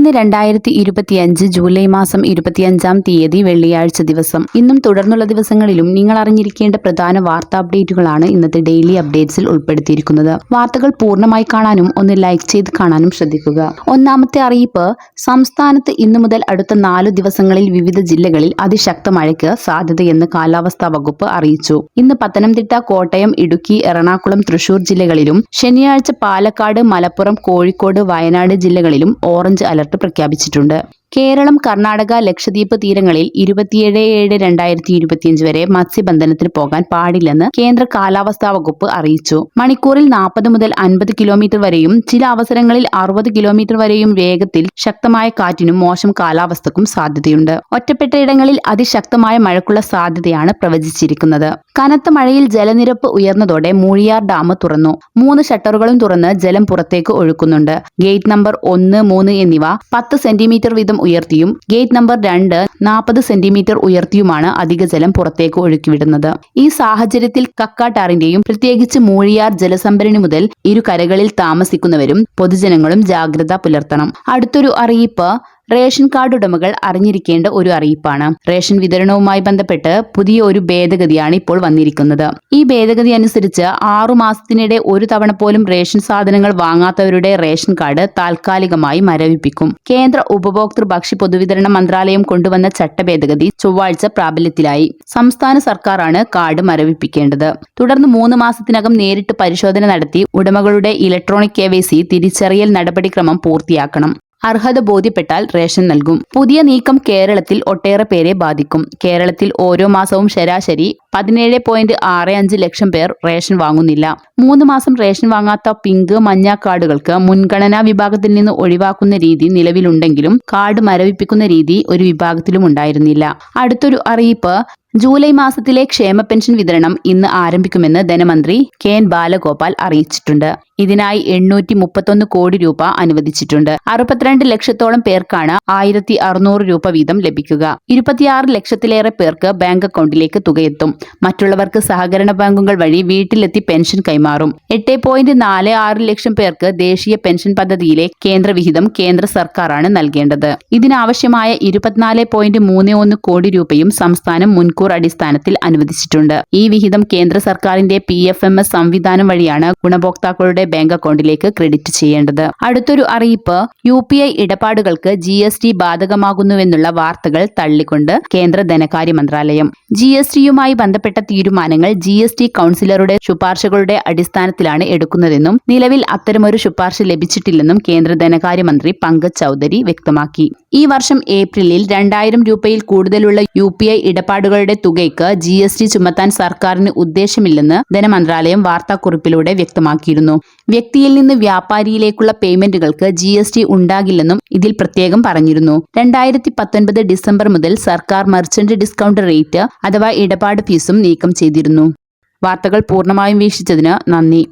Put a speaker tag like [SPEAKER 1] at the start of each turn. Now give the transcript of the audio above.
[SPEAKER 1] ഇന്ന് രണ്ടായിരത്തി ഇരുപത്തിയഞ്ച് ജൂലൈ മാസം ഇരുപത്തിയഞ്ചാം തീയതി വെള്ളിയാഴ്ച ദിവസം. ഇന്നും തുടർന്നുള്ള ദിവസങ്ങളിലും നിങ്ങൾ അറിഞ്ഞിരിക്കേണ്ട പ്രധാന വാർത്താ അപ്ഡേറ്റുകളാണ് ഇന്നത്തെ ഡെയിലി അപ്ഡേറ്റ്സിൽ ഉൾപ്പെടുത്തിയിരിക്കുന്നത്. വാർത്തകൾ പൂർണമായി കാണാനും ഒന്ന് ലൈക്ക് ചെയ്ത് കാണാനും ശ്രദ്ധിക്കുക. ഒന്നാമത്തെ അറിയിപ്പ് സംസ്ഥാനത്ത് ഇന്നു മുതൽ അടുത്ത നാലു ദിവസങ്ങളിൽ വിവിധ ജില്ലകളിൽ അതിശക്ത മഴയ്ക്ക് സാധ്യതയെന്ന് കാലാവസ്ഥാ വകുപ്പ് അറിയിച്ചു. ഇന്ന് പത്തനംതിട്ട കോട്ടയം ഇടുക്കി എറണാകുളം തൃശൂർ ജില്ലകളിലും ശനിയാഴ്ച പാലക്കാട് മലപ്പുറം കോഴിക്കോട് വയനാട് ജില്ലകളിലും ഓറഞ്ച് അലർട്ട് പ്രഖ്യാപിച്ചിട്ടുണ്ട്. കേരളം കർണാടക ലക്ഷദ്വീപ് തീരങ്ങളിൽ ഇരുപത്തിയേഴ് ഏഴ് രണ്ടായിരത്തി ഇരുപത്തിയഞ്ച് വരെ മത്സ്യബന്ധനത്തിന് പോകാൻ പാടില്ലെന്ന് കേന്ദ്ര കാലാവസ്ഥാ വകുപ്പ് അറിയിച്ചു. മണിക്കൂറിൽ നാൽപ്പത് മുതൽ അൻപത് കിലോമീറ്റർ വരെയും ചില അവസരങ്ങളിൽ അറുപത് കിലോമീറ്റർ വരെയും വേഗത്തിൽ ശക്തമായ കാറ്റിനും മോശം കാലാവസ്ഥക്കും സാധ്യതയുണ്ട്. ഒറ്റപ്പെട്ട ഇടങ്ങളിൽ അതിശക്തമായ മഴക്കുള്ള സാധ്യതയാണ് പ്രവചിച്ചിരിക്കുന്നത്. കനത്ത മഴയിൽ ജലനിരപ്പ് ഉയർന്നതോടെ മൂഴിയാർ ഡാം തുറന്നു. മൂന്ന് ഷട്ടറുകളും തുറന്ന് ജലം പുറത്തേക്ക് ഒഴുക്കുന്നുണ്ട്. ഗേറ്റ് നമ്പർ ഒന്ന് മൂന്ന് എന്നിവ പത്ത് സെന്റിമീറ്റർ വീതം ഉയർത്തിയും ഗേറ്റ് നമ്പർ രണ്ട് നാൽപ്പത് സെന്റിമീറ്റർ ഉയർത്തിയുമാണ് അധിക ജലം പുറത്തേക്ക് ഒഴുക്കിവിടുന്നത്. ഈ സാഹചര്യത്തിൽ കക്കാട്ടാറിന്റെയും പ്രത്യേകിച്ച് മൂഴിയാർ ജലസംഭരണി മുതൽ ഇരു കരകളിൽ താമസിക്കുന്നവരും പൊതുജനങ്ങളും ജാഗ്രത പുലർത്തണം. അടുത്തൊരു അറിയിപ്പ് റേഷൻ കാർഡ് ഉടമകൾ അറിഞ്ഞിരിക്കേണ്ട ഒരു അറിയിപ്പാണ്. റേഷൻ വിതരണവുമായി ബന്ധപ്പെട്ട് പുതിയ ഒരു ഭേദഗതിയാണ് ഇപ്പോൾ വന്നിരിക്കുന്നത്. ഈ ഭേദഗതി അനുസരിച്ച് ആറു മാസത്തിനിടെ ഒരു തവണ പോലും റേഷൻ സാധനങ്ങൾ വാങ്ങാത്തവരുടെ റേഷൻ കാർഡ് താൽക്കാലികമായി മരവിപ്പിക്കും. കേന്ദ്ര ഉപഭോക്തൃ ഭക്ഷ്യ പൊതുവിതരണ മന്ത്രാലയം കൊണ്ടുവന്ന ചട്ടഭേദഗതി ചൊവ്വാഴ്ച പ്രാബല്യത്തിലായി. സംസ്ഥാന സർക്കാരാണ് കാർഡ് മരവിപ്പിക്കേണ്ടത്. തുടർന്ന് മൂന്ന് മാസത്തിനകം നേരിട്ട് പരിശോധന നടത്തി ഉടമകളുടെ ഇലക്ട്രോണിക് കെ തിരിച്ചറിയൽ നടപടിക്രമം പൂർത്തിയാക്കണം. അർഹത ബോധ്യപ്പെട്ടാൽ റേഷൻ നൽകും. പുതിയ നീക്കം കേരളത്തിൽ ഒട്ടേറെ പേരെ ബാധിക്കും. കേരളത്തിൽ ഓരോ മാസവും ശരാശരി പതിനേഴ് പോയിന്റ് ആറ് അഞ്ച് ലക്ഷം പേർ റേഷൻ വാങ്ങുന്നില്ല. മൂന്ന് മാസം റേഷൻ വാങ്ങാത്ത പിങ്ക് മഞ്ഞ കാർഡുകൾക്ക് മുൻഗണനാ വിഭാഗത്തിൽ നിന്ന് ഒഴിവാക്കുന്ന രീതി നിലവിലുണ്ടെങ്കിലും കാർഡ് മരവിപ്പിക്കുന്ന രീതി ഒരു വിഭാഗത്തിലും ഉണ്ടായിരുന്നില്ല. അടുത്തൊരു അറിയിപ്പ് ജൂലൈ മാസത്തിലെ ക്ഷേമ പെൻഷൻ വിതരണം ഇന്ന് ആരംഭിക്കുമെന്ന് ധനമന്ത്രി കെ എൻ ബാലഗോപാൽ അറിയിച്ചിട്ടുണ്ട്. ഇതിനായി എണ്ണൂറ്റി മുപ്പത്തൊന്ന് കോടി രൂപ അനുവദിച്ചിട്ടുണ്ട്. അറുപത്തിരണ്ട് ലക്ഷത്തോളം പേർക്കാണ് ആയിരത്തി അറുന്നൂറ് രൂപ വീതം ലഭിക്കുക. ഇരുപത്തിയാറ് ലക്ഷത്തിലേറെ പേർക്ക് ബാങ്ക് അക്കൗണ്ടിലേക്ക് തുകയെത്തും. മറ്റുള്ളവർക്ക് സഹകരണ ബാങ്കുകൾ വഴി വീട്ടിലെത്തി പെൻഷൻ കൈമാറും. എട്ട് പോയിന്റ് നാല് ആറ് ലക്ഷം പേർക്ക് ദേശീയ പെൻഷൻ പദ്ധതിയിലെ കേന്ദ്രവിഹിതം കേന്ദ്ര സർക്കാരാണ് നൽകേണ്ടത്. ഇതിനാവശ്യമായ ഇരുപത്തിനാല് പോയിന്റ് മൂന്ന് ഒന്ന് കോടി രൂപയും സംസ്ഥാനം മുൻകൂർ അടിസ്ഥാനത്തിൽ അനുവദിച്ചിട്ടുണ്ട്. ഈ വിഹിതം കേന്ദ്ര സർക്കാരിന്റെ പി എഫ് എം എസ് സംവിധാനം വഴിയാണ് ഗുണഭോക്താക്കളുടെ ബാങ്ക് അക്കൗണ്ടിലേക്ക് ക്രെഡിറ്റ് ചെയ്യേണ്ടത്. അടുത്തൊരു അറിയിപ്പ് യു പി ഐ ഇടപാടുകൾക്ക് ജി എസ് ടി ബാധകമാകുന്നുവെന്നുള്ള വാർത്തകൾ തള്ളിക്കൊണ്ട് കേന്ദ്ര ധനകാര്യ മന്ത്രാലയം. ജി എസ് ടിയുമായി ബന്ധപ്പെട്ട തീരുമാനങ്ങൾ ജി എസ് ടി കൌൺസിലറുടെ ശുപാർശകളുടെ അടിസ്ഥാനത്തിലാണ് എടുക്കുന്നതെന്നും നിലവിൽ അത്തരമൊരു ശുപാർശ ലഭിച്ചിട്ടില്ലെന്നും കേന്ദ്ര ധനകാര്യമന്ത്രി പങ്കജ് ചൌധരി വ്യക്തമാക്കി. ഈ വർഷം ഏപ്രിലിൽ രണ്ടായിരം രൂപയിൽ കൂടുതലുള്ള യു പി ഐ ഇടപാടുകളുടെ തുകയ്ക്ക് ജി എസ് ടി ചുമത്താൻ സർക്കാരിന് ഉദ്ദേശമില്ലെന്ന് ധനമന്ത്രാലയം വാർത്താക്കുറിപ്പിലൂടെ വ്യക്തമാക്കിയിരുന്നു. വ്യക്തിയിൽ നിന്ന് വ്യാപാരിയിലേക്കുള്ള പേയ്മെന്റുകൾക്ക് ജി എസ് ടി ഉണ്ടാകില്ലെന്നും ഇതിൽ പ്രത്യേകം പറഞ്ഞിരുന്നു. രണ്ടായിരത്തി പത്തൊൻപത് ഡിസംബർ മുതൽ സർക്കാർ മർച്ചന്റ് ഡിസ്കൗണ്ട് റേറ്റ് അഥവാ ഇടപാട് ഫീസും നീക്കം ചെയ്തിരുന്നു. വാർത്തകൾ പൂർണമായും വീക്ഷിച്ചതിന് നന്ദി.